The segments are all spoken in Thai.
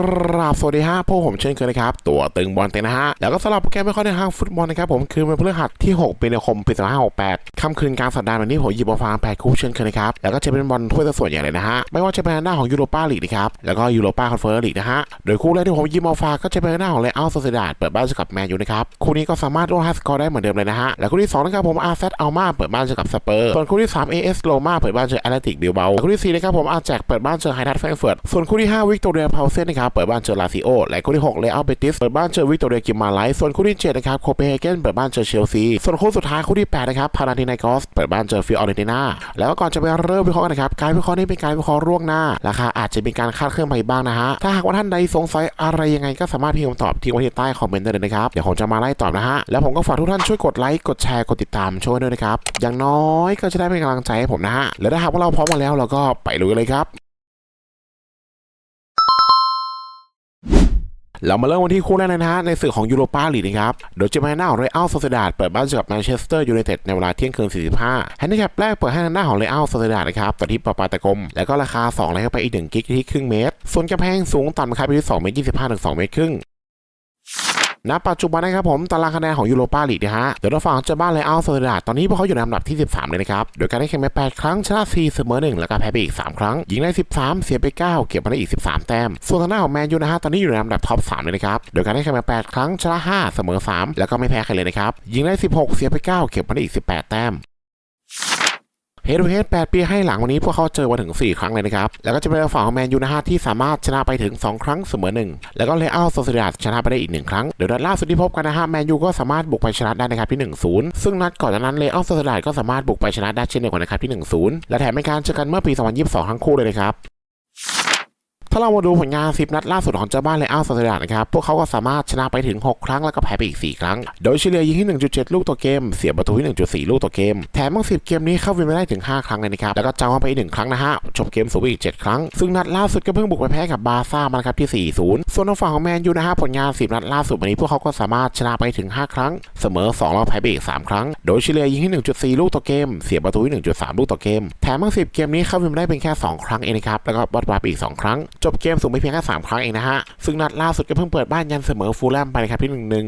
กราบสวัสดีฮะพวกผมเช่นเคยนะครับ ตัวตึงบอลเตะนะฮะ แล้วก็สำหรับโปรแกรมไม่ค่อยในทางฟุตบอลนะครับผมคือวันพฤหัสที่ 6 ปีนาคมปี2568ค่ำคืนกลางสัปดาห์วันนี้ผมหยิบมาฟังแปดคู่เช่นเคยนะครับ แล้วก็จะเป็นบอลถ้วยส่วนใหญ่เลยนะฮะ ไม่ว่าจะเป็นหน้าของยูโรปาลีกนะครับแล้วก็ยูโรปาคอนเฟอเรนซ์ลีกนะฮะ โดยคู่แรกที่ผมหยิบมาฝากก็จะเป็นหน้าของเลอัลโซเซดาดเปิดบ้านเจอกับแมนยูนะครับคู่นี้ก็สามารถโดนไฮสกอร์ได้เหมือนเดิมเลยนะฮะและคู่ที่สองนะครับผมอาร์เซตอัลมาเปิดบ้านเจอกับสเปอร์ส่วนคู่ที่3 AS โรม่าเปิดบ้านเจอแอตเลติกบิลเบาคู่ที่สี่นะครับผมอาร์แจกเปิดบ้านเจอไฮดัตแฟรงเฟิร์ตส่วนคู่ที่5วิกตอเรียพาวเซนนะครับเปิดบ้านเจอลาซิโอ และคู่ที่6เลอัลเบติสเปิดบ้านเจอวิกตอเรียกิมาไลส่วนคู่ที่7นะครับโคเปนเฮเกนเปิดบ้านเจอเชลซีส่วนคู่สุดท้ายคู่ที่8นะครับพาราดินากอสเปิดบ้านเจอฟิออเรนตินาแล้วก็ก่อนจะไปเริ่มวิเคราะห์กันนะครับการวิเคราะห์นี้เป็นการวิเคราะห์ล่วงหน้าราคาอาจจะมีการคาดเคลื่อนไปบ้างนะฮะถ้าหากว่าท่านใดสงสัยอะไรยังไงก็สามารถพิมพ์คำตอบทิ้งไว้ที่ใต้คอมเมนต์ได้เลยนะครับเดี๋ยวผมจะมาไล่ตอบนะฮะแล้วผมก็ฝากทุกท่านช่วยกดไลค์กดแชร์กดติดตามช่วยด้วยนะครับอย่างน้อยก็จะได้เป็นกำลังใจให้ผมนะฮะแล้วถ้าหากว่าเราพร้อมมาแล้วเราก็ไปลุยเลยครับ เรามาเริ่มวันที่คู่แรกเลยนะฮะในศึกของยูโรปาลีกนะครับโดยจะมาหน้าของเรอัลโซเซดาดเปิดบ้านเจอกับแมนเชสเตอร์ยูไนเต็ดในเวลาเที่ยงคืน 45แฮนดิแคปแรกเปิดให้ทางหน้าของเรอัลโซเซดาดนะครับต่อที่ปาปาตะกรมแล้วก็ราคา2เลยเข้าไปอีก1กิกที่ครึ่งเมตรส่วนกำแพงสูงต่ำนะครับไปที่2เมตร25ถึง2เมตรครึ่ง ณปัจจุบันนะครับผมตารางคะแนนของยูโรปาลีกนะฮะเดี๋ยวเราฟังเจ้าบ้านไลอัลโซเดาตอนนี้พวกเขาอยู่ในอันดับที่ 13 เลยนะครับ โดยการได้แข่งไป8ครั้งชนะ4เสมอ 1 แล้วก็แพ้ไปอีก 3 ครั้ง ยิงได้ 13 เสียไป 9 เก็บมาได้อีก 13 แต้ม ส่วนทางหน้าของแมนยูนะฮะตอนนี้อยู่ในอันดับท็อป 3 เลยนะครับ โดยการได้แข่งไป8ครั้งชนะ5เสมอ 3 แล้วก็ไม่แพ้ใครเลยนะครับ ยิงได้ 16 เสียไป 9 เก็บมาได้อีก 18 แต้ม เฮดูเฮด8ปีให้หลังวันนี้พวกเขาเจอมาถึง 4 ครั้งเลยนะครับ แล้วก็จะเป็นฝั่งของแมนยูนะฮะที่สามารถชนะไปถึง 2 ครั้งเสมอ1แล้วก็เลอัลโซเซดาชนะไปได้อีก 1 ครั้ง เดี๋ยวนัดล่าสุดที่พบกันนะฮะแมนยูก็สามารถบุกไปชนะได้นะครับที่ 1-0 ซึ่งนัดก่อนนั้นเลอัลโซเซดาก็สามารถบุกไปชนะได้เช่นเดียวกันนะครับที่ 1-0 และแถมเป็นการเจอกันเมื่อปี 2022 ทั้งคู่เลยนะครับ ถ้าเรามาดูผลงาน 10 นัดล่าสุดของเจ้าบ้านเลอัลโซเซดานะครับ พวกเขาก็สามารถชนะไปถึง 6 ครั้งแล้วก็แพ้ไปอีก 4 ครั้ง โดยเฉลี่ยยิงที่ 1.7 ลูกต่อเกม เสียประตูที่ 1.4 ลูกต่อเกม แถมทั้ง 10 เกมนี้เข้าวินไม่ได้ถึง 5 ครั้งเลยนะครับ แล้วก็จางมาไปอีก 1 ครั้งนะฮะ จบเกมสูงอีก 7 ครั้ง ซึ่งนัดล่าสุดก็เพิ่งบุกไปแพ้กับบาซ่ามาครับที่ 4-0 ส่วนทางฝั่งของแมนยูนะฮะ ผลงาน 10 นัดล่าสุดวันนี้พวกเขาก็สามารถชนะไปถึง 5 ครั้ง เสมอ 2 แล้วแพ้ไปอีก 3 ครั้ง โดยเฉลี่ยยิงที่ 1.4 ลูกต่อเกม เสียประตูที่ 1.3 ลูกต่อเกม แถมทั้ง 10 เกมนี้เข้าวินไม่ได้เป็นแค่ 2 ครั้งเองนะครับ แล้วก็วัดวาไปอีก 2 ครั้งจบเกมสูงไปเพียงแค่3ครั้งเองนะฮะซึ่งนัดล่าสุดก็เพิ่งเปิดบ้านยันเสมอฟูลแลมไปนะครับที่หนึ่ง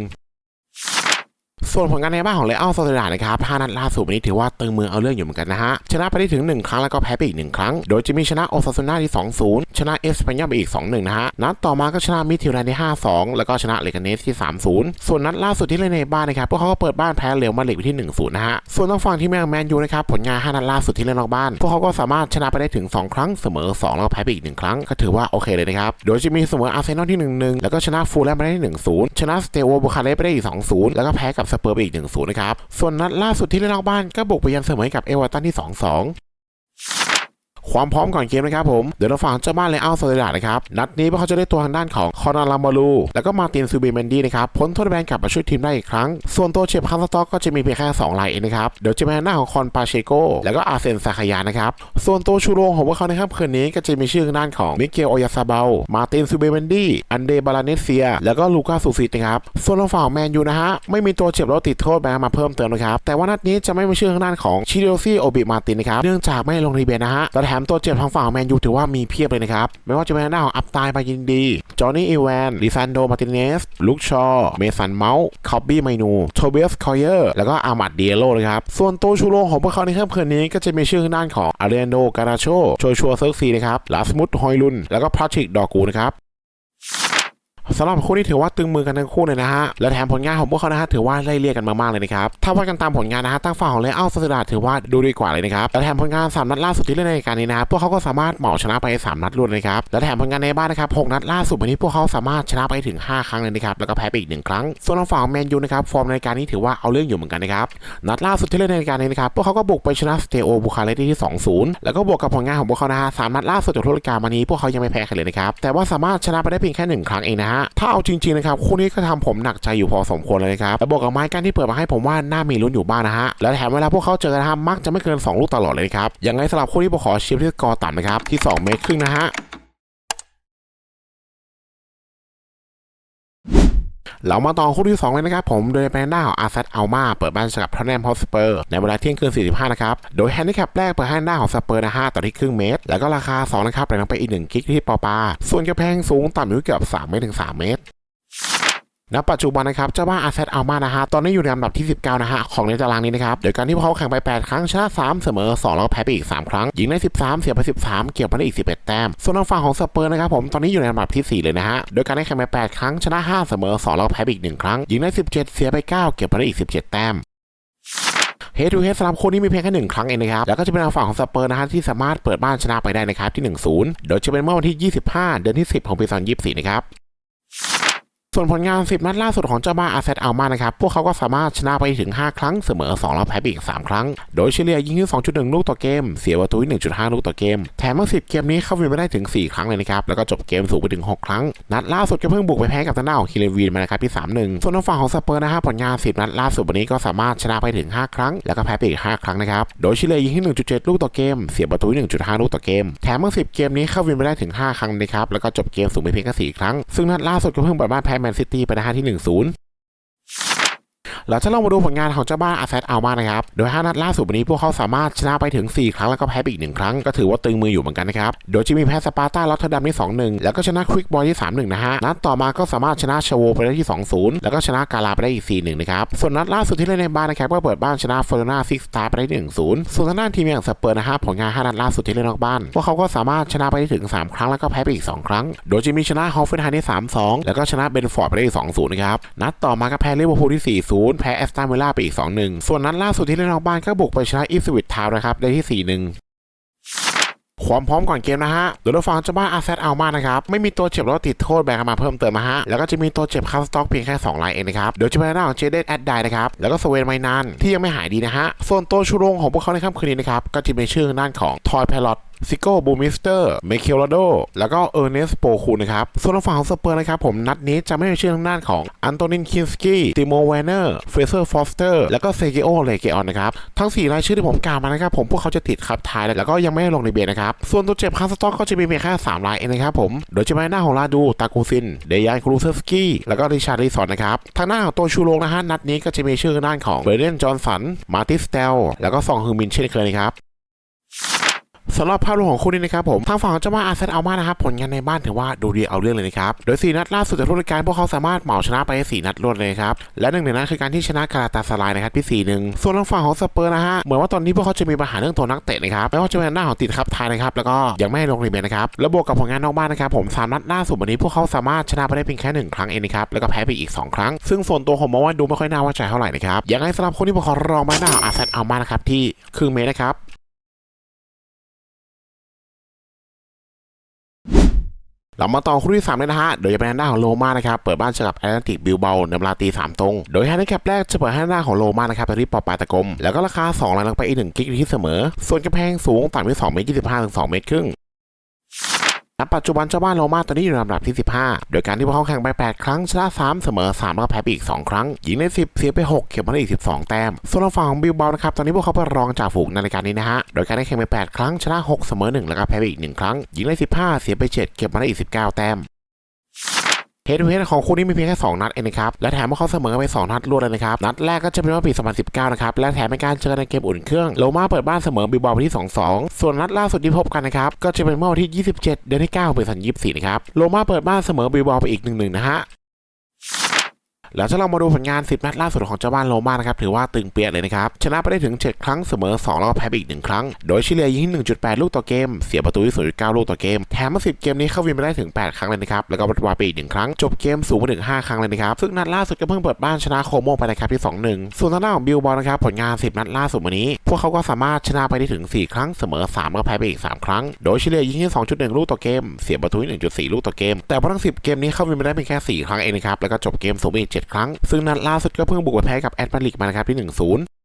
ส่วนผลงานในบ้านของเลอัลโซเซดานะครับ5นัดล่าสุดวันนี้ถือว่าตึงมือเอาเรื่องอยู่เหมือนกันนะฮะ ชนะไปได้ถึง 1 ครั้งแล้วก็แพ้ไปอีก 1 ครั้ง โดยจะมีชนะโอซาซูน่าที่ 2-0 ชนะเอสเปนยอลไปอีก 2-1 นะฮะ นัดต่อมาก็ชนะมิทิวแลนด์ที่ 5-2 แล้วก็ชนะเลกาเนสที่ 3-0 ส่วนนัดล่าสุดที่เล่นในบ้านนะครับพวกเขาก็เปิดบ้านแพ้เรอัลมาดริดไปที่ 1-0 นะฮะ ส่วนทางฝั่งที่แมนแมนยูนะครับผลงาน 5 นัดล่าสุดที่เล่นนอกบ้าน พวกเขาก็สามารถชนะไปได้ถึง 2 ครั้งเสมอ 2 แล้วก็แพ้ไปอีก 1 ครั้งก็ถือว่าโอเคเลยนะครับโดยจะมีเสมออาร์เซนอลที่ 1-1 แล้วก็ชนะฟูลแลมไปได้1-0ชนะสเตโวบูคาเรสไปได้อีก2-0แล้วก็แพ้กับสเปอร์ไปอีก1-0นะครับส่วนนัดล่าสุดที่เล่นนอกบ้านก็บุกไปยันเสมอกับเอเวอร์ตันที่ 2-2 ความพร้อมก่อนเกมนะครับผม เดี๋ยวเราฟังเจ้าบ้านเลอัลโซเดานะครับ นัดนี้พวกเขาจะได้ตัวทางด้านของคอนาลามาลูแล้วก็มาตินซูเบเมนดี้นะครับ พ้นโทษแบนกลับมาช่วยทีมได้อีกครั้ง ส่วนตัวเชฟคันสต็อกก็จะมีเพียงแค่2รายเองนะครับ เดี๋ยวจะเป็นหน้าของคอนปาเชโกแล้วก็อาเซนซาคายานะครับ ส่วนตัวชูโรงของพวกเขาในค่ำคืนนี้ก็จะมีชื่อทางด้านของมิเกลโอยาซาเบลมาตินซูเบเมนดี้อันเดบาลาเนเซีย แล้วก็ลูกาซูซิตนะครับ ส่วนทางฝั่งแมนยูนะฮะไม่มีตัวเจ็บแล้วติดโทษแบนมาเพิ่มเติมนะครับแต่ว่านัดนี้จะไม่มีชื่อทางด้านของชิโรซี่โอบิมาตินนะครับเนื่องจากไม่ลงทะเบนนะฮะแต่แถมตัวเจ็บทางฝั่งแมนยูถือว่ามีเพียบเลยนะครับ ไม่ว่าจะเป็นหน้าของอัปตายบายินดี จอห์นนี่อีแวนลิซานโดมาติเนส ลุคชอ เมสันเมาส์คอบบี้ไมนู โทเบียสคอยเยอร์ แล้วก็อามัดเดียโลนะครับ ส่วนตัวชูโรงของพวกเขาในค่ำคืนนี้ก็จะมีชื่อทางด้านของอาเรนโด การาโชโชชัวเซิร์กซีนะครับ ลาสมุตฮอยลุน แล้วก็พาทริกดอกูนะครับ สำหรับคู่นี้ถือว่าตึงมือกันทั้งคู่เลยนะฮะ และแถมผลงานของพวกเขานะฮะถือว่าไล่เลี่ยกกันมากๆเลยนะครับ ถ้าว่ากันตามผลงานนะฮะตั้งฝั่งของเลอัลสตาร์ถือว่าดูดีกว่าเลยนะครับ และแถมผลงาน3นัดล่าสุดที่เล่นในการนี้นะพวกเขาก็สามารถเหมาชนะไป3นัดรวดเลยครับ และแถมผลงานในบ้านนะครับ6นัดล่าสุดวันนี้พวกเขาสามารถชนะไปถึง 5 ครั้งเลยนะครับ แล้วก็แพ้ไปอีก1ครั้ง ส่วนทางฝั่งแมนยูนะครับฟอร์มในการนี้ถือว่าเอาเรื่องอยู่เหมือนกันนะครับ นัดล่าสุดที่เล่นในการนี้นะครับพวกเขาก็บุกไปชนะสเตโอบูคาเรสที่2-0 แล้วก็บวกกับผลงานของพวกเขานะฮะสามนัดล่าสุดจากทุรการมานี้พวกเขายังไม่แพ้ใครเลยนะครับแต่ว่าสามารถชนะไปได้เพียงแค่หนึ่งครั้งเองนะฮะ ถ้าเอาจริงๆนะครับคู่นี้ก็ทำผมหนักใจอยู่พอสมควรเลยนะครับและบวกกับไม้กั้นที่เปิดมาให้ผมว่าน่ามีลุ้นอยู่บ้างนะฮะ และแถมเวลาพวกเขาเจอกันนะฮะมักจะไม่เกิน 2 ลูกตลอดเลยครับยังไงสำหรับคู่นี้ผมขอเชียร์ที่สกอร์ต่ำนะครับที่ 2 เมตรครึ่งนะฮะ เรามาต่อคู่ที่ 2 เลยนะครับผมโดยแมนด้าของอาร์เซตอัลมาเปิดบ้านกับทอนแนมฮอสเปอร์ในเวลาเที่ยงคืน 45 นะครับ โดยแฮนดิแคปแรกเปิดให้ด้าของสเปอร์นะฮะต่อที่ครึ่งเมตร แล้วก็ราคา 2 นะครับแรงไปอีก1กิกที่ปอปา ส่วนกระแพงสูงต่ำอยู่เกือบ 3 เมตรถึง 3 เมตร ณปัจจุบันนะครับเจ้าบ้านอาเซตอัลมานะฮะตอนนี้อยู่ในอันดับที่ 19 นะฮะของในตารางนี้นะครับโดยการที่พวกเขาแข่งไป 8 ครั้งชนะ 3 เสมอ 2 แล้วก็แพ้ไปอีก 3 ครั้งยิงได้ 13 เสียไป 13 เกี่ยวไปได้อีก 11 แต้ม ส่วนทางฝั่งของสเปอร์นะครับผมตอนนี้อยู่ในอันดับที่ 4 เลยนะฮะโดยการได้แข่งไป 8 ครั้งชนะ 5 เสมอ 2 แล้วก็แพ้ไปอีก 1 ครั้งยิงได้ 17 เสียไป 9 เกี่ยวไปได้อีก 17 แต้มเฮทูเฮดสำหรับคนนี้มีเพียงแค่หนึ่งครั้งเองนะครับ แล้วก็จะเป็นทางฝั่งของสเปอร์นะฮะที่สามารถเปิดบ้านชนะไปได้นะครับที่ 1-0 โดยจะเป็นเมื่อวันที่ 25 เดือนที่ 10 ของปี2024 นะครับ ส่วนผลงาน 10 นัดล่าสุดของเจ้าบ้าอาเซตอัลมานะครับ พวกเขาก็สามารถชนะไปถึง 5 ครั้งเสมอ 2 แล้วแพ้อีก 3 ครั้ง โดยเฉลี่ยยิงที่ 2.1 ลูกต่อเกม เสียประตู1.5 ลูกต่อเกม แถมทั้ง10 เกมนี้เข้าวินไปได้ถึง 4 ครั้งเลยนะครับ แล้วก็จบเกมสูงไปถึง 6 ครั้ง นัดล่าสุดก็เพิ่งบุกไปแพ้กับทางด้านของคิเลวีนมานะครับที่3-1 ส่วนทางฝั่งของสเปอร์นะฮะผลงาน 10 นัดล่าสุดวันนี้ก็สามารถชนะไปถึง 5 ครั้ง แล้วก็แพ้ไปอีก 5 ครั้งนะครับ โดยเฉลี่ยยิงที่ 1.7 ลูกต่อเกม เสียประตู1.5 ลูกต่อเกม แถมทั้ง10 เกมนี้เข้าวินไปได้ถึง 5 ครั้งนะครับแล้วก็จบเกมสูงไปเพียงแค่4ครั้งซึ่งนัดล่าสุดก็เพิ่งเปิดบ้านแพ้แมนซิตี้ไปนะฮะที่ 1-0 เราจะลองมาดูผลงานของเจ้าบ้านอาเซตอัลมานะครับ โดย 5 นัดล่าสุดวันนี้พวกเขาสามารถชนะไปถึง 4 ครั้งแล้วก็แพ้ไปอีก 1 ครั้ง ก็ถือว่าตึงมืออยู่เหมือนกันนะครับ โดยจะมีแพ้สปาร์ตาลอตเทอร์ดัมที่2-1 แล้วก็ชนะควิกบอยที่ 3-1 นะฮะ นัดต่อมาก็สามารถชนะชโวไปได้ที่ 2-0 แล้วก็ชนะกาลาไปได้อีก 4-1 นะครับ ส่วนนัดล่าสุดที่เล่นในบ้านนะครับก็เปิดบ้านชนะฟอร์นาซิกสตาร์ไปได้1-0 ส่วนทางด้านทีมอย่างสเปอร์นะฮะผลงาน 5 นัดล่าสุดที่เล่นนอกบ้านพวกเขาก็สามารถชนะไปได้ถึง 3 ครั้งแล้วก็แพ้ไปอีก 2 ครั้ง โดยจะมีชนะฮอฟเฟนไฮที่3-2 แล้วก็ชนะเบนฟอร์ดไปได้อีก2-0นะครับนัดต่อมาก็แพ้ลิเวอร์พูลที่4-0แพ้แอสตันวิลล่าไปอีก 2-1 ส่วนนัดล่าสุดที่เล่นนอกบ้านก็บุกไปชนะอีสวิตทาวนะครับได้ที่ 4-1 ความพร้อมก่อนเกมนะฮะโดยราฟังเจ้าบ้านอาเซตอัลมานะครับ ไม่มีตัวเจ็บแล้วติดโทษแบกันมาเพิ่มเติมนะฮะ แล้วก็จะมีตัวเจ็บคาสต็อกเพียงแค่2รายเองนะครับโดยจะเป็นหน้าของเจเดนแอดไดนะครับ แล้วก็สเวนไมนานที่ยังไม่หายดีนะฮะ ส่วนตัวชูโรงของพวกเขาในค่ำคืนนี้นะครับ ก็จะเป็นชื่อด้านของทอยพลอต ซิโก้บูมิสเตอร์เมคิโลโดแล้วก็เออร์เนสโปคูนะครับ ส่วนฝั่งของสเปอร์นะครับผมนัดนี้จะไม่มีชื่อทางด้านของอันโตนินคินสกี้ติโมเวเนอร์เฟเซอร์ฟอสเตอร์แล้วก็เซกิโอเลเกออนนะครับทั้ง 4 รายชื่อที่ผมกล่าวมานะครับผมพวกเขาจะติดขับท้ายแล้วก็ยังไม่ได้ลงในเบียร์นะครับส่วนตัวเจ็บคาสต็อกก็จะมีเพียงแค่3รายเองนะครับผมโดยจะเป็นหน้าของลาดูตากูซินเดยานครูเซอร์สกี้แล้วก็ริชาร์ดริสอนนะครับทางหน้าของตัวชูโรงนะฮะนัดนี้ก็จะมีชื่อทางด้านของเบรเดนจอห์นสันมาร์ติสเตลแล้วก็ซองฮึงมินเช่นเคยนะครับ สำหรับภาพรวมของคู่นี้นะครับผมทางฝั่งของเจ้าบ้านอาเซนอัลมานะครับผลงานในบ้านถือว่าดูดีเอาเรื่องเลยนะครับโดย 4 นัดล่าสุดจากทุรายการพวกเขาสามารถเหมาชนะไปได้4นัดรวดเลยครับและหนึ่งในนั้นคือการที่ชนะกาลาตาสลายนะครับที่4-1ส่วนทางฝั่งของสเปอร์นะฮะเหมือนว่าตอนนี้พวกเขาจะมีปัญหาเรื่องตัวนักเตะนะครับไม่ว่าจะเป็นหน้าของติดครับทายนะครับแล้วก็ยังไม่ลงรีเมนนะครับแล้วบวกกับผลงานนอกบ้านนะครับผมสามนัดล่าสุดวันนี้พวกเขาสามารถชนะไปได้เพียงแค่หนึ่งครั้งเองนะครับแล้วก็แพ้ไปอีกสองครั้ง ซึ่งส่วนตัวผมมองว่าดูไม่ค่อยน่าไว้ใจเท่าไหร่นะครับยังไงสำหรับคนที่พวกเขารองมาหน้าอาเซนอลมานะครับที่ครึ่งเมตรนะครับ เรามาต่อคู่ที่3เลยนะฮะ โดยจะเป็นหน้าของโลมานะครับ เปิดบ้านเจอกับแอตแลนติกบิลเบลในเวลาตีสามตรง โดยแฮนด์แคปแรกจะเปิดให้หน้าของโลมานะครับไปที่ปอปาตะกลม แล้วก็ราคา2แล้วลงไปอีก1กิกอยู่ที่เสมอ ส่วนกระแพงสูงต่ำที่2เมตร25ถึง2เมตรครึ่ง ณปัจจุบันเจ้าบ้านโรม่าตอนนี้อยู่ในลำดับที่ 15 โดยการที่พวกเขาแข่งไป 8 ครั้งชนะ 3 เสมอ 3 แล้วก็แพ้ไปอีก 2 ครั้ง ยิงได้ 10 เสียไป 6 เก็บมาได้อีก 12 แต้ม ส่วนฝั่งของบิลเบานะครับตอนนี้พวกเขาเป็นรองจากฝูงในรายการนี้นะฮะ โดยการได้แข่งไป 8 ครั้งชนะ 6 เสมอ 1 แล้วก็แพ้ไปอีก 1 ครั้ง ยิงได้ 15 เสียไป 7 เก็บมาได้อีก 19 แต้ม เฮดทูเฮดของคู่นี้มีเพียงแค่ 2 นัดเองนะครับ และแถมว่าเขาเสมอไป 2 นัดรวดเลยนะครับ นัดแรกก็จะเป็นว่าปี 2019 นะครับ และแถมเป็นการเจอในเกมอุ่นเครื่อง โลมาเปิดบ้านเสมอบิลบาไปที่ 2-2 ส่วนนัดล่าสุดที่พบกันนะครับ ก็จะเป็นเมื่อวันที่ 27 เดือนที่9ปี2024 นะครับ โลมาเปิดบ้านเสมอบิลบาไปอีก 1-1 นะฮะ แล้วถ้าเรามาดูผลงาน 10 นัดล่าสุดของเจ้าบ้านโรม่านะครับถือว่าตึงเปียกเลยนะครับ ชนะไปได้ถึง 7 ครั้งเสมอ 2 แล้วก็แพ้ไปอีก 1 ครั้ง โดยชิเลียยิงที่1.8 ลูกต่อเกม เสียประตูที่0.9 ลูกต่อเกม แถมมา 10 เกมนี้เข้าวินไปได้ถึง 8 ครั้งเลยนะครับแล้วก็วัดวาไปอีก 1 ครั้ง จบเกมสูงไปถึง 5 ครั้งเลยนะครับซึ่งนัดล่าสุดก็เพิ่งเปิดบ้านชนะโคโมไปนะครับที่ 2-1 ส่วนทางด้านของบิลบอลนะครับผลงาน 10 นัดล่าสุดวันนี้ พวกเขาก็สามารถชนะไปได้ถึง 4 ครั้งเสมอ 3 แล้วก็แพ้ไปอีก 3 ครั้ง โดยชิเลียยิงที่ 2.1 ลูกต่อเกม เสียประตูที่1.4 ลูกต่อเกม แต่พอทั้ง 10 เกมนี้เข้าวินไปได้เพียงแค่ 4 ครั้งเองนะครับแล้วก็จบเกมสูงไปอีก7 ครั้ง ซึ่งนัดล่าสุดก็เพิ่งบุกไปแพ้กับแอตมาดริกมานะครับที่ 1-0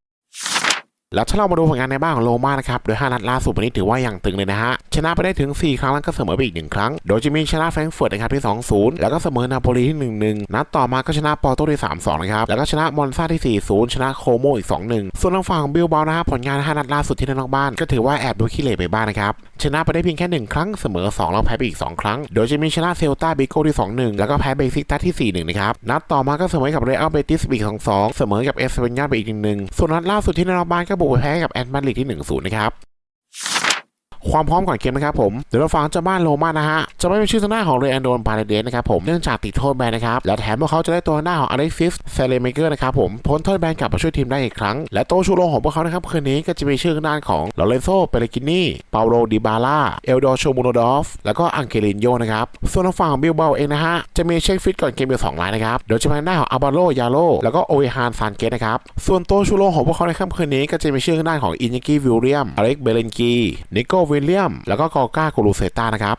แล้วถ้าเรามาดูผลงานในบ้านของโรม่านะครับ โดย 5 นัดล่าสุดวันนี้ถือว่าอย่างตึงเลยนะฮะ ชนะไปได้ถึง 4 ครั้งแล้วก็เสมอไปอีก 1 ครั้ง โดยจะมีชนะแฟรงก์เฟิร์ตนะครับที่ 2-0 แล้วก็เสมอนาโปลีที่ 1-1 นัดต่อมาก็ชนะปอร์โตที่ 3-2 นะครับ แล้วก็ชนะมอนซาที่ 4-0 ชนะโคโมอีก 2-1 ส่วนทางฝั่งของบิลบานะครับผลงาน 5 นัดล่าสุดที่เล่นนอกบ้านก็ถือว่าแอบดูขี้เหร่ไปบ้างนะครับ ชนะไปได้เพียงแค่ 1 ครั้ง เสมอ 2 แล้วแพ้ไปอีก 2 ครั้ง โดยจะมีชนะเซลตาบิโก้ที่ 2-1 แล้วก็แพ้เบซิกตัสที่ 4-1 นะครับ นัดต่อมาก็เสมอกับเรอัลเบติสอีก 2-2 เสมอกับเอสเปนยาไปอีก1-1ส่วนนัดล่าสุดที่เล่นนอกบ้านก็บุแพ้กับแอนมาดริดที่1-0นะครับ ความพร้อมก่อนเกมนะครับผมเดี๋ยวเราฟังเจ้าบ้านโรมานะฮะจะไม่เป็นชื่อทางหน้าของเรอันโดนปาเลเดสนะครับผมเนื่องจากติดโทษแบนนะครับและแถมพวกเขาจะได้ตัวหน้าของอเล็กซิสเซเลเมเกอร์นะครับผมพ้นโทษแบนกลับมาช่วยทีมได้อีกครั้ง และโตชูโรงของพวกเขานะครับคืนนี้ก็จะมีชื่อทางด้านของลอเรนโซเปเรกินีเปาโลดิบาล่าเอลโดโชมูโนดอฟแล้วก็อังเกลินโยนะครับส่วนทางฝั่งของบิลเบาเองนะฮะจะมีเช็คฟิตก่อนเกมอยู่สองรายนะครับโดยจะเป็นหน้าของอาบาโลยาโลแล้วก็โอเอฮานซานเกตนะครับส่วนโตชูโรงของพวกเขาในค่ำคืนนี้ก็จะมีชื่อทางด้านของอินยากิวิลเลียมอเล็กเบเลนกีนิโกวิลเลียม แล้วก็กอก้าโกลูเซต้านะครับ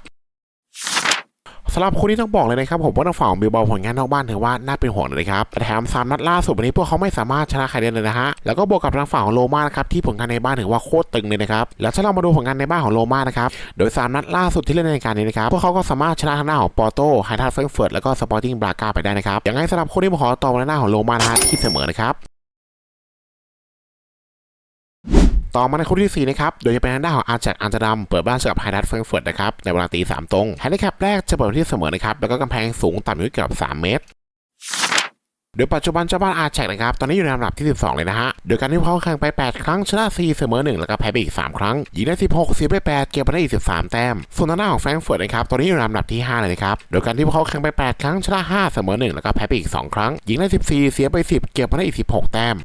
สำหรับคนที่ต้องบอกเลยนะครับผมว่าทางฝั่งของบิลบาผลงานนอกบ้านถือว่าน่าเป็นห่วงเลยครับแต่แถมสามนัดล่าสุดวันนี้พวกเขาไม่สามารถชนะใครได้เลยนะฮะแล้วก็บวกกับทางฝั่งของโรมานะครับที่ผลงานในบ้านถือว่าโคตรตึงเลยนะครับแล้วถ้าเรามาดูผลงานในบ้านของโรมานะครับโดยสามนัดล่าสุดที่เล่นในรายการนี้นะครับพวกเขาก็สามารถชนะทางหน้าของปอร์โตไฮทัสเฟรนเฟิร์ตแล้วก็สปอร์ติ้งบราก้าไปได้นะครับอย่างไรสำหรับคนที่มาขอต่อในหน้าของโรมานะฮะที่เสมอนะครับ ต่อมาในคู่ที่4นะครับ โดยจะเป็นทางด้านของอาร์แจ็คอันเตอร์ดัมเปิดบ้านเจอกับไฮดัตเฟิงเฟิร์ตนะครับ ในเวลาตีสามตรงแฮนดิแคปแรกจะเปิดที่เสมอนะครับ แล้วก็กำแพงสูงต่ำอยู่เกือบ3เมตรโดยปัจจุบันเจ้าบ้านอาร์แจ็คนะครับ ตอนนี้อยู่ในลำดับที่ 12 เลยนะฮะ โดยการที่เขาแข่งไป 8 ครั้ง ชนะ 4 เสมอ 1 แล้วก็แพ้ไปอีก 3 ครั้ง ยิงได้ 16 เสียไป 8 เก็บไปได้อีก 13 แต้ม ส่วนทางด้านของแฟรงก์เฟิร์ตนะครับ ตอนนี้อยู่ในลำดับที่ 5 เลยนะครับ โดยการที่พวกเขาแข่งไป 8 ครั้ง ชนะ 5 เสมอ 1 แล้วก็แพ้ไปอีก 2 ครั้ง ยิงได้ 14 เสียไป 10 เก็บมาได้อีก 16 แต้ม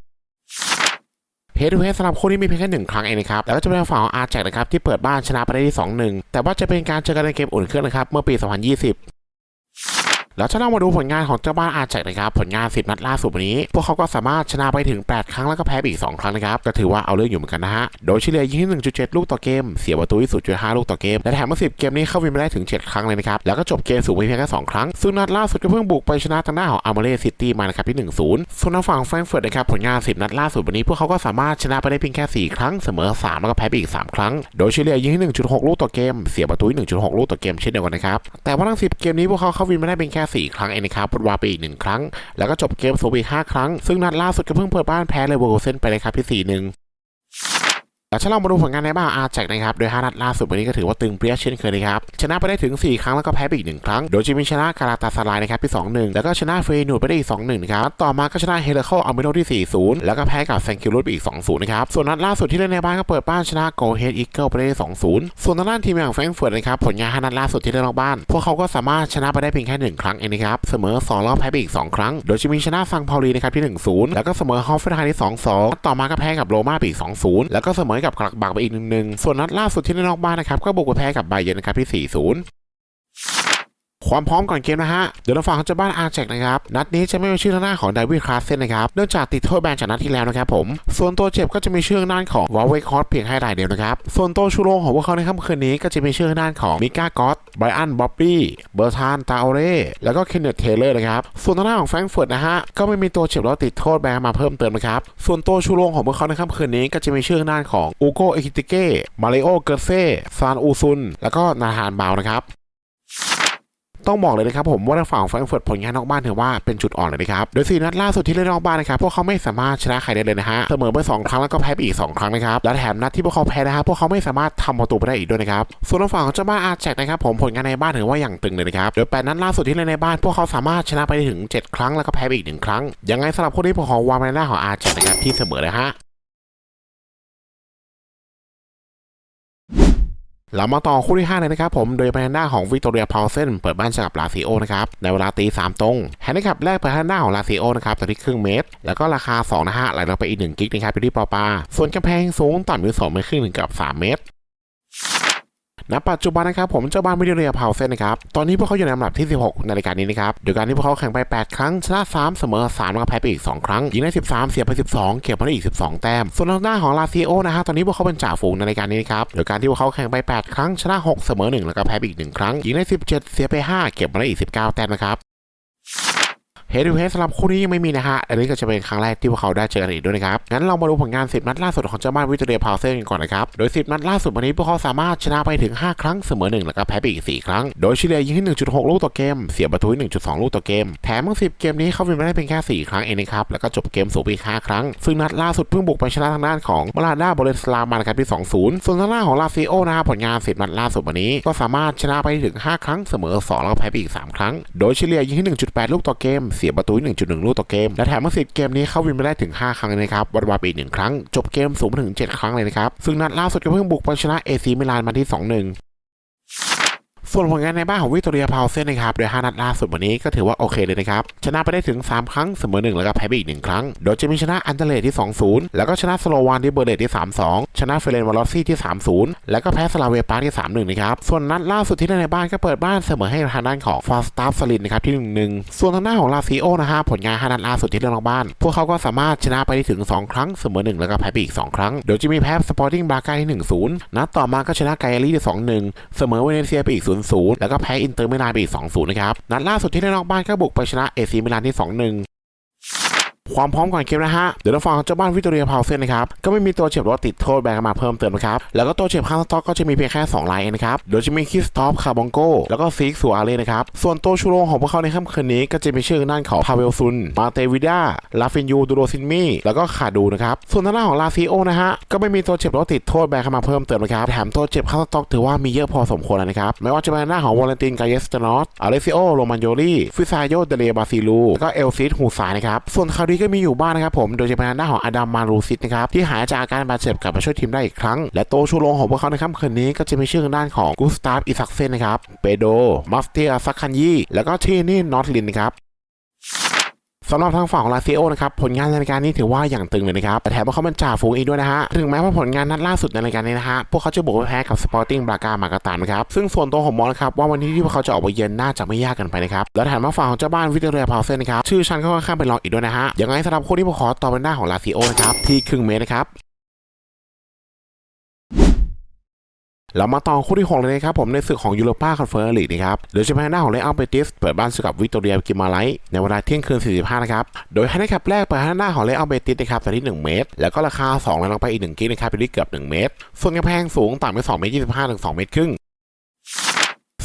ดทูเฮดสำหรับคู่นี้มีเพียงแค่หนึ่งครั้งเองนะครับ แล้วก็จะเป็นฝั่งของอาร์แจ็คนะครับที่เปิดบ้านชนะไปได้ที่2-1แต่ว่าจะเป็นการเจอกันในเกมอุ่นเครื่องนะครับเมื่อปี 2020 แล้วถ้าเรามาดูผลงานของเจ้าบ้านอาร์แจ็คนะครับ ผลงาน 10 นัดล่าสุดวันนี้ พวกเขาก็สามารถชนะไปถึง 8 ครั้งแล้วก็แพ้ไปอีก 2 ครั้งนะครับ ก็ถือว่าเอาเรื่องอยู่เหมือนกันนะฮะ โดยเฉลี่ยยิงที่1.7 ลูกต่อเกม เสียประตูที่0.5 ลูกต่อเกม และแถมมา 10 เกมนี้เข้าวินมาได้ถึง 7 ครั้งเลยนะครับ แล้วก็จบเกมสูงไปเพียงแค่ 2 ครั้ง ซึ่งนัดล่าสุดก็เพิ่งบุกไปชนะทางหน้านของอาร์มเล่ซิตี้มานะครับที่ 1-0 ส่วนทางฝั่งแฟรงก์เฟิร์ตนะครับผลงาน 10 นัดล่าสุดวันนี้พวกเขาก็สามารถชนะไปได้เพียงแค่ 4 ครั้ง เสมอ 3 แล้วก็แพ้ไปอีก 3 ครั้ง โดยเฉลี่ยยิงที่1.6 ลูกต่อเกม เสียประตูที่1.6 ลูกต่อเกมเช่นเดียวกันนะครับ แต่ว่าทั้ง 10 เกมนี้พวกเขาเข้าวินมาได้เพียงแค่4 ครั้งเองนะครับปลดวาไปอีก 1 ครั้ง แล้วก็จบเกมโซบี5ครั้ง ซึ่งนัดล่าสุดก็เพิ่งเปิดบ้านแพ้เลยเวอร์โกเซนไปเลยครับที่4-1 ถ้าเรามาดูผลงานในบ้าอาแจ็คนะครับโดย 5 นัดล่าสุดวันนี้ก็ถือว่าตึงเปรี้ยเช่นเคยนะครับชนะไปได้ถึง 4 ครั้งแล้วก็แพ้ไปอีก 1 ครั้ง โดยจะมีชนะกาลาตาสลายนะครับที่2-1 แล้วก็ชนะเฟยนูดไปได้อีก 2-1 นะครับต่อมาก็ชนะเฮเลโคอัลเมโดที่ 4-0 แล้วก็แพ้กับแซงคิวรุตไปอีก 2-0 นะครับส่วนนัดล่าสุดที่เล่นในบ้านก็เปิดบ้านชนะโกเฮดอีเกิลไปได้ 2-0 ส่วนทางด้านทีมอย่างแฟรงก์เฟิร์ตนะครับผลงาน 5 นัดล่าสุดที่เล่นนอกบ้าน พวกเขาก็สามารถชนะไปได้เพียงแค่ 1 ครั้งเองนะครับเสมอ 2 แล้วแพ้ไปอีก 2 ครั้ง โดยจะมีชนะซังพาลีนะครับที่ 1-0 แล้วก็เสมอฮอฟเฟนไฮที่ 2-2 ต่อมาก็แพ้กับโรม่าไปอีก 2-0 แล้วก็เสมอกับคลักบักไปอีกหนึ่งส่วนนัดล่าสุดที่เล่นนอกบ้านนะครับก็บุกไปแพ้กับไบเยร์นนะครับที่4-0 ความพร้อมก่อนเกมนะฮะ เดี๋ยวเราฟังเขาจะบ้านอาร์แจ็คนะครับ นัดนี้จะไม่มีชื่อทางหน้าของดวิดคลาสเซนนะครับ เนื่องจากติดโทษแบนจากนัดที่แล้วนะครับผม ส่วนตัวเจ็บก็จะมีชื่อทางด้านของวอลเวคอร์เพียงให้รายเดียวนะครับ ส่วนตัวชูโรงของพวกเขาในค่ำคืนนี้ก็จะมีชื่อทางด้านของมิก้ากอตไบรอันบ๊อบบี้เบอร์ธานตาโอเร่แล้วก็เคนเนตเทเลอร์นะครับ ส่วนทางด้าของแฟรงก์เฟิร์ตนะฮะก็ไม่มีตัวเจ็บแล้วติดโทษแบนมาเพิ่มเติมนะครับส่วนตัวชูโรงของพวกเขาในค่ำคืนนี้ก็จะมีชื่อทางด้านของอูโกเอคิติเก้มาริโอเกอร์เซ่ซานอูซุนแล้วก็นาธานบาวนะครับ ต้องบอกเลยนะครับผมว่าทางฝั่งแฟรงก์เฟิร์ตผลงานนอกบ้านถือว่าเป็นจุดอ่อนเลยนะครับโดยสี่นัดล่าสุดที่เล่นนอกบ้านนะครับพวกเขาไม่สามารถชนะใครได้เลยนะฮะเสมอไปสองครั้งแล้วก็แพ้ไปอีก 2 ครั้งนะครับและแถมนัดที่พวกเขาแพ้นะฮะพวกเขาไม่สามารถทำประตูไปได้อีกด้วยนะครับส่วนทางฝั่งของเจ้าบ้านอาร์แจ็คนะครับผมผลงานในบ้านถือว่าอย่างตึงเลยนะครับโดยแปดนัดล่าสุดที่เล่นในบ้าน พวกเขาสามารถชนะไปถึง 7 ครั้งแล้วก็แพ้ไปอีกหนึ่งครั้งยังไงสำหรับคนที่พวกเขาวางในหน้าของอาร์แจ็คนะครับที่เสมอเลยฮะ เรามาต่อคู่ที่ 5 เลยนะครับผม โดยแพนด้าของวิกตอเรียพาวเซนเปิดบ้านเจอกับลาซิโอนะครับ ในเวลาตี3ตรงแฮนดิแคปแรกเปิดแพนด้าของลาซิโอนะครับตัวที่ครึ่งเมตร แล้วก็ราคา 2 นะฮะไหลลงไปอีก 1 กิกนะครับอยู่ที่ปอปา ส่วนกำแพงสูงต่ำอยู่2เมตรครึ่งถึงกับ 3 เมตร ณปัจจุบันนะครับผมเจ้าบ้านวิเดียพาวเซนนะครับตอนนี้พวกเขาอยู่ในอันดับที่ 16 ในรายการนี้นะครับโดยการที่พวกเขาแข่งไป 8 ครั้ง ชนะ 3 เสมอ3แล้วก็แพ้ไปอีก 2 ครั้งยิงได้ 13 เสียไป 12 เก็บมาได้อีก 12 แต้ม ส่วนทางด้านของลาซิโอนะฮะตอนนี้พวกเขาเป็นจ่าฝูงในรายการนี้นะครับโดยการที่พวกเขาแข่งไป 8 ครั้งชนะ 6 เสมอ 1 แล้วก็แพ้ไปอีก 1 ครั้งยิงได้ 17 เสียไป 5 เก็บมาได้อีก 19 แต้มนะครับ เฮดทูเฮดสำหรับคู่นี้ยังไม่มีนะฮะอันนี้ก็จะเป็นครั้งแรกที่พวกเขาได้เจอกันอีกด้วยนะครับ งั้นเรามาดูผลงาน 10 นัดล่าสุดของเจ้าบ้านวิตเรียพาวเซนกันก่อนนะครับ โดย 10 นัดล่าสุดวันนี้พวกเขาสามารถชนะไปถึง 5 ครั้งเสมอ 1 แล้วก็แพ้ไปอีก 4 ครั้ง โดยเฉลี่ยยิงที่1.6 ลูกต่อเกม เสียประตูที่1.2 ลูกต่อเกม แถมทั้ง10 เกมนี้เขาวินมาได้เพียงแค่ 4 ครั้งเองนะครับแล้วก็จบเกมสูงไปอีก5ครั้ง ซึ่งนัดล่าสุดเพิ่งบุกไปชนะทางด้านของมาลาดาโบเลสลามานะครับที่2-0ส่วนทางด้านของลาซิโอนะครับผลงาน 10 นัดล่าสุดวันนี้ก็สามารถชนะไปถึง 5 ครั้งเสมอ 2 แล้วก็แพ้ไปอีก 3 ครั้ง โดยเลยิงที่1.8 ลูกต่อเกมเสียประตู 1.1 ลูกต่อเกม และแถมเมื่อสิบเกมนี้เขาวินไปได้ถึง 5 ครั้งเลยนะครับวันวาไปอีก1ครั้ง จบเกมสูงไปถึง 7 ครั้งเลยนะครับ ซึ่งนัดล่าสุดก็เพิ่งบุกไปชนะเอซีมิลานมาที่ 2-1 ส่วนผลงานในบ้านของวิกตอเรียพาวเซนนะครับโดย 5 นัดล่าสุดวันนี้ก็ถือว่าโอเคเลยนะครับชนะไปได้ถึง 3 ครั้งเสมอ1แล้วก็แพ้ไปอีก 1 ครั้ง โดยจะมีชนะอันเดเลตที่ 2-0 แล้วก็ชนะสโลวานที่เบอร์เลตที่ 3-2 ชนะเฟเรนวอลลอซี่ที่ 3-0 แล้วก็แพ้สลาเวปาร์ที่ 3-1 นะครับ ส่วนนัดล่าสุดที่เล่นในบ้านก็เปิดบ้านเสมอให้ทางด้านของฟาสตาฟสลินนะครับที่ 1-1 ส่วนทางด้านของลาซิโอนะฮะผลงาน 5 นัดล่าสุดที่เล่นนอกบ้าน พวกเขาก็สามารถชนะไปได้ถึง 2 ครั้งเสมอ1แล้วก็แพ้ไปอีก 2 ครั้ง โดยจะมีแพ้สปอร์ติ้งบราก้าที่ 1-0 นัดต่อมาก็ชนะไกอรี่ที่ 2-1 เสมอเวเนเซียไปอีก0-0แล้วก็แพ้อินเตอร์มิลานไปอีก2-0นะครับนัดล่าสุดที่ได้นอกบ้านก็บุกไปชนะเอซีมิลานที่ 2-1 ความพร้อมก่อนเกมนะฮะ เดี๋ยวเราฟังเจ้าบ้านวิตอเรียพาวเซนนะครับ ก็ไม่มีตัวเจ็บรถติดโทษแบนมาเพิ่มเติมนะครับ แล้วก็ตัวเจ็บข้างสต็อกก็จะมีเพียงแค่2รายนะครับ โดยจะมีคิสตอฟคาร์บองโก แล้วก็ซีกสัวอาเล่นะครับ ส่วนตัวชูโรงของพวกเขาในค่ำคืนนี้ก็จะมีชื่อด้านของพาเวลซุน มาเตวิดาลาฟินยู ดูโรซินมี่ แล้วก็ขาดูนะครับ ส่วนทางด้านของลาซิโอนะฮะ ก็ไม่มีตัวเจ็บรถติดโทษแบนเข้ามาเพิ่มเติมนะครับ แถมตัวเจ็บข้างสต็อกถือว่ามีเยอะพอสมควรเลยนะครับ ไม่ว่าจะเป็นหน้าของวอลเลนตินกาเยสตนอสอาเลซิโอโรมันโยลีฟิซาโยเดเลบาซิลูแล้วก็เอลซิสฮูซานะครับส่วนคาวดีก็มีอยู่บ้างนะครับผมโดยเฉพาะหน้าของอดัมมารูซิตนะครับที่หายจากอาการบาดเจ็บกลับมาช่วยทีมได้อีกครั้ง และโตวชูโรงของพวกเขาในค่ำคืนนี้ก็จะมีชื่อทางด้านของกุสตาฟอิซักเซนนะครับเปโดมัฟเตียซักคันยีแล้วก็ทีนี่นอตลินนะครับ สำหรับทางฝั่งของลาซิโอนะครับผลงานในรายการนี้ถือว่าอย่างตึงเลยนะครับแต่แถมว่าเขาเป็นจ่าฝูงอีกด้วยนะฮะถึงแม้ว่าผลงานนัดล่าสุดในรายการนี้นะฮะพวกเขาจะบุกไปแพ้กับสปอร์ติ้งบรากามากาตานนะครับซึ่งส่วนตัวผมมองนะครับว่าวันนี้ที่พวกเขาจะออกไปเยือนน่าจะไม่ยากกันไปนะครับแล้วแถมว่าฝั่งของเจ้าบ้านวิเตอร์เรียพาวเซนนะครับชื่อชันก็ค่อนข้างเป็นรองอีกด้วยนะฮะยังไงสำหรับคนที่ผมขอต่อเป็นหน้าของลาซิโอนะครับที่ครึ่งเมตรนะครับ เรามาต่อคู่ที่6เลยนะครับผมในศึกของยูโรป้าคอนเฟอรนซ์ลีกนะครับโดยเฉพาะหน้าของเลอัลเบติสเปิดบ้านสกับวิกตอเรียกิมาไลท์ในเวลาเที่ยงคืน 45 นะครับ โดยให้ในแคปแรกเปิดห้หน้าของเลอัลเบติสนะครับแต่ที่ 1 เมตร แล้วก็ราคา2แล้วลงไปอีก 1กิกนะครับไปที่เกือบ 1 เมตร ส่วนกำแพงสูงต่ำไป2เมตร25ถึง2เมตรครึ่ง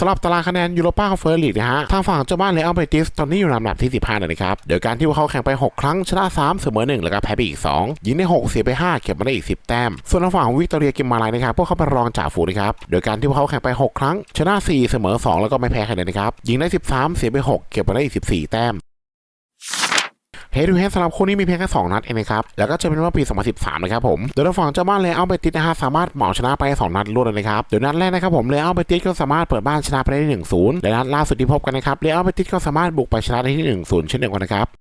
สำหรับตารางคะแนนยูโรป้าคอนเฟอร์ลีกนะฮะทางฝั่งเจ้าบ้านเลอัลเบติสตอนนี้อยู่ลำดับที่ 15นะครับโดยการที่พวกเขาแข่งไป 6 ครั้งชนะ 3 เสมอ 1 แล้วก็แพ้ไปอีก 2 ยิงได้ 6 เสียไป 5 เก็บมาได้อีก 10 แต้ม ส่วนทางฝั่งวิกตอเรียกิมมาลายนะครับพวกเขาเป็นรองจ่าฝูงนะครับโดยการที่พวกเขาแข่งไป 6 ครั้งชนะ 4 เสมอ 2 แล้วก็ไม่แพ้ใครเลยนะครับยิงได้ 13 เสียไป 6 เก็บมาได้อีก 14 แต้ม เฮดูเฮดสำหรับคู่นี้มีเพียงแค่2นัดเองนะครับ แล้วก็จะเป็นว่าปี 2013 นะครับผม โดยทางฝั่งเจ้าบ้านเลเอาไปติดนะฮะสามารถเหมาชนะไป 2 นัดรวดเลยนะครับ โดยนัดแรกนะครับผมเลเอาไปติดก็สามารถเปิดบ้านชนะไปได้ที่1-0และนัดล่าสุดที่พบกันนะครับเลเอาไปติดก็สามารถบุกไปชนะได้ที่1-0เช่นเดียวกันนะครับ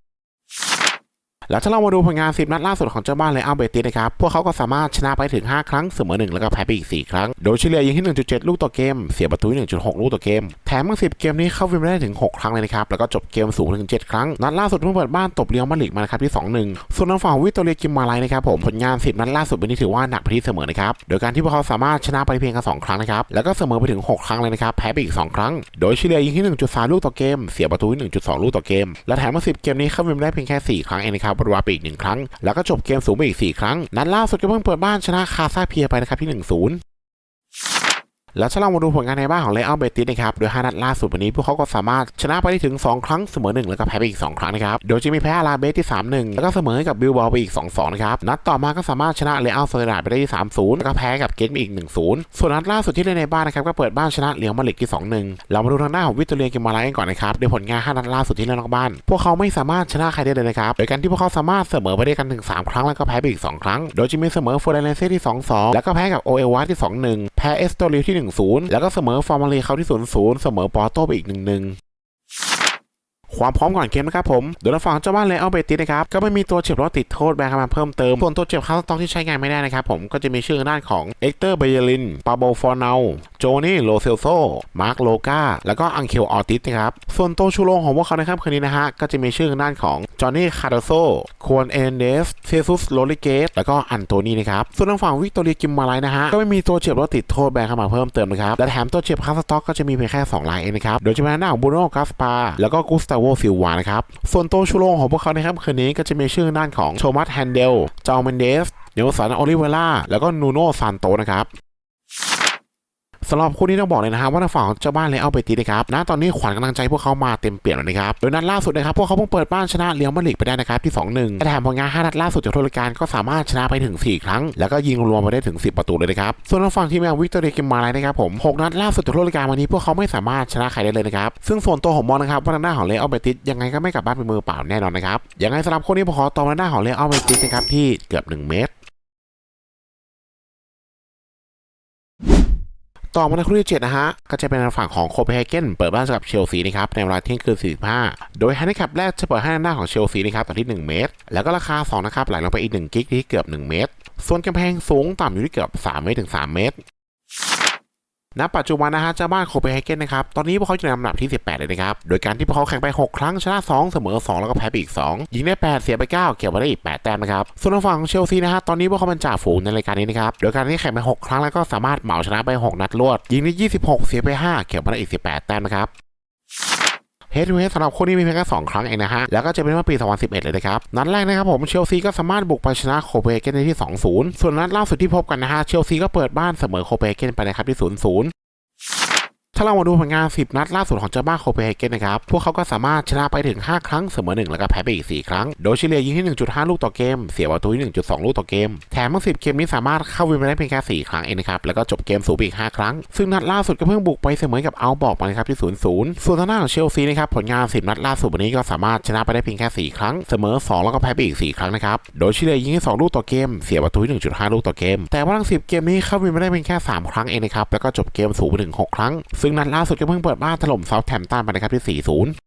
แล้วถ้าเรามาดูผลงาน 10 นัดล่าสุดของเจ้าบ้านเลยอัลเบติสนะครับ พวกเขาก็สามารถชนะไปถึง 5 ครั้งเสมอ 1 แล้วก็แพ้ไปอีก 4 ครั้ง โดยเฉลี่ยยิงที่ 1.7 ลูกต่อเกม เสียประตู1.6 ลูกต่อเกม แถมทั้ง10 เกมนี้เข้าวินมได้ถึง 6 ครั้งเลยนะครับ แล้วก็จบเกมสูงถึง 7 ครั้ง นัดล่าสุดเพิ่งเปิดบ้านตบเรียวมาดริดมานะครับที่ 2-1 ส่วนทางฝั่งวิตตเรียกิมมาไลนะครับผมผลงาน 10 นัดล่าสุดวันนี้ถือว่าหนักไปที่เสมอนะครับ โดยการที่พวกเขาสามารถชนะไปเพียงแค่2ครั้งนะครับ แล้วก็เสมอไปถึง 6 ครั้งเลยนะครับ แพ้ไปอีก 2 ครั้ง โดยเฉลี่ยยิงที่ 1.3 ลูกต่อเกม เสียประตู1.2 ลูกต่อเกม และแถมเมา10 เกมนี้เข้าวินมได้เพียงแค่ 4 ครั้งเองนะครับบรวาไปอีกหนึ่งครั้ง แล้วก็จบเกมสูงไปอีก 4 ครั้ง นัดล่าสุดก็เพิ่งเปิดบ้านชนะคาซาเพียไปนะครับที่ 1-0 แล้วถ้าเรามาดูผลงานในบ้านของเลอัลเบติสนะครับ โดย 5 นัดล่าสุดวันนี้ พวกเขาก็สามารถชนะไปได้ถึง 2 ครั้งเสมอ 1 แล้วก็แพ้ไปอีก 2 ครั้งนะครับ โดยจะมีแพ้อาราเบสที่ 3-1 แล้วก็เสมอกับบิลบอลไปอีก 2-2 นะครับ นัดต่อมาก็สามารถชนะเลอัลเซอร์ดาดไปได้ที่ 3-0 แล้วก็แพ้กับเกตมาอีก 1-0 ส่วนนัดล่าสุดที่เล่นในบ้านนะครับก็เปิดบ้านชนะเลียงมาลิกที่ 2-1 เรามาดูทางหน้าของวิตเตอเรียกิมมาไลกันก่อนนะครับโดยผลงาน 5 นัดล่าสุดที่เล่นนอกบ้าน พวกเขาไม่สามารถชนะใครได้เลยนะครับโดยการที่พวกเขาสามารถเสมอไปได้กันถึง 3 ครั้งแล้วก็แพ้ไปอีก 2 ครั้ง โดยจะมีเสมอโฟร์เดนเซ่ที่ 2-2 แล้วก็แพ้กับโอเอวาที่ 2-1 แพ้เอสโตริลที่1-0 แล้วก็เสมอฟอร์มาลีเขาที่ 0-0 เสมอปอร์โตไปอีก 1-1 ความพร้อมก่อนเกมนะครับผมโดยทางฝั่งเจ้าบ้านเลยเอัลเบติสนะครับก็ไม่มีตัวเจ็บรถติดโทษแบนเข้ามาเพิ่มเติมส่วนตัวเจ็บคาสต็อกที่ใช้งานไม่ได้นะครับผมก็จะมีชื่อด้านของเอ็กเตอร์เบยลินปาโบฟอร์นาโจนี่โลเซลโซมาร์คโลกาแล้วก็อังเคลออติสนะครับส่วนตัวชูโรงของพวกเขาในค่ำคืนนี้นะฮะก็จะมีชื่อด้านของจอห์นนี่คาร์โดโซควนเอนเดสเซซุสโรลิเกตแล้วก็อันโตนีนะครับส่วนทางฝั่งวิกตอเรียกิมมาไลนะฮะก็ไม่มีตัวเจ็บรถติดโทษแบนเข้ามาเพิ่มเติมนะครับและแถมตัวเจ็บคาสต็อกก็จะมีเพียงแค่2รายเองนะครับโดยจะเป็นหน้าของบูโน่กาสปาแล้วก็กุสตาโวซิลวานะครับ ส่วนตัวชูโรงของพวกเขาในค่ำคืนนี้ก็จะมีชื่อด้านของโชมัสแฮนเดลจอห์นเมนเดส เนลสันโอลิเวล่า แล้วก็นูโนซานโตนะครับ สำหรับคู่นี้ต้องบอกเลยนะฮะว่าทางฝั่งของเจ้าบ้านเลยเอาไปตีนะครับณตอนนี้ขวัญกำลังใจพวกเขามาเต็มเปี่ยมเลยนะครับโดยนัดล่าสุดนะครับพวกเขาเพิ่งเปิดบ้านชนะเลี้ยงมาดริดไปได้นะครับที่ 2-1แต่แถมผลงาน5นัดล่าสุดจากทุรการก็สามารถชนะไปถึง 4 ครั้ง แล้วก็ยิงรวมไปได้ถึง 10 ประตูเลยนะครับส่วนทางฝั่งทีมงานวิกตอเรียกิมมาไลนะครับผม6นัดล่าสุดจากทุรการวันนี้พวกเขาไม่สามารถชนะใครได้เลยนะครับซึ่งส่วนตัวผมมองนะครับว่าทางด้านของเลอัลเบติสยังไงก็ไม่กลับบ้านเป็นมือเปล่าแน่นอนนะครับยังไงสำหรับคู่นี้ผมขอตอบทางด้านของเลอัลเบติสนะครับที่เกือบ 1 เมตร ต่อมาในคู่ที่7นะฮะ ก็จะเป็นทางฝั่งของโคเปนเฮเกนเปิดบ้านกับเชลซีนะครับในเวลาเที่ยงคืน 45 โดยแฮนดิแคปแรกจะเปิดให้หน้าของเชลซีนะครับต่อที่ 1 เมตร แล้วก็ราคา 2 นะครับไหลลงไปอีก 1 กิกที่เกือบ 1 เมตร ส่วนกำแพงสูงต่ำอยู่ที่เกือบ 3 เมตรถึง 3 เมตร ณปัจจุบันนะฮะเจ้าบ้านโคเปนเฮเกนนะครับ ตอนนี้พวกเขาอยู่ในลำดับที่ 18 เลยนะครับ โดยการที่พวกเขาแข่งไป 6 ครั้งชนะ 2 เสมอ 2 แล้วก็แพ้ไปอีก 2 ยิงได้ 8 เสียไป 9 เก็บไว้ได้อีก 8 แต้มนะครับ ส่วนทางฝั่งของเชลซีนะฮะ ตอนนี้พวกเขาเป็นจ่าฝูงในรายการนี้นะครับ โดยการที่แข่งไป 6 ครั้งแล้วก็สามารถเหมาชนะไป 6 นัดรวด ยิงได้ 26 เสียไป 5 เก็บไว้ได้อีก 18 แต้มนะครับ เฮดทูเฮดสำหรับคู่นี้มีเพียงแค่สองครั้งเองนะฮะ แล้วก็จะเป็นเมื่อปี 2011 เลยนะครับ นัดแรกนะครับผมเชลซีก็สามารถบุกไปชนะโคเปนเฮเกนได้ที่ 2-0 ส่วนนัดล่าสุดที่พบกันนะฮะเชลซีก็เปิดบ้านเสมอโคเปนเฮเกนไปนะครับที่ 0-0 ถ้าเรามาดูผลงาน 10 นัดล่าสุดของเจ้าบ้านโคเปนเฮเกนนะครับ พวกเขาก็สามารถชนะไปถึง 5 ครั้งเสมอ 1 แล้วก็แพ้ไปอีก 4 ครั้ง โดยเฉลี่ยยิงที่ 1.5 ลูกต่อเกม เสียประตูที่ 1.2 ลูกต่อเกม แถมทั้ง10 เกมนี้สามารถเข้าวินมาได้เพียงแค่ 4 ครั้งเองนะครับ แล้วก็จบเกมสูงไปอีก 5 ครั้ง ซึ่งนัดล่าสุดก็เพิ่งบุกไปเสมอกับเอาบอกมานะครับที่ 0-0 ส่วนทางด้านของเชลซีนะครับผลงาน 10 นัดล่าสุดวันนี้ก็สามารถชนะไปได้เพียงแค่ 4 ครั้ง เสมอ 2 แล้วก็แพ้ไปอีก 4 ครั้งนะครับ โดยเฉลี่ยยิงที่ 2 ลูกต่อเกม เสียประตูที่ 1.5 ลูกต่อเกม แต่ว่าทั้ง 10 เกมนี้เข้าวินมาได้เพียงแค่ 3 ครั้งเองนะครับแล้วก็จบเกมสูงไปถึง 6 ครั้งซงนัดล่าสุดก็เพิ่งเปิดบ้านถล่มเซาท์แฮมตันไปนะครับที่ 4-0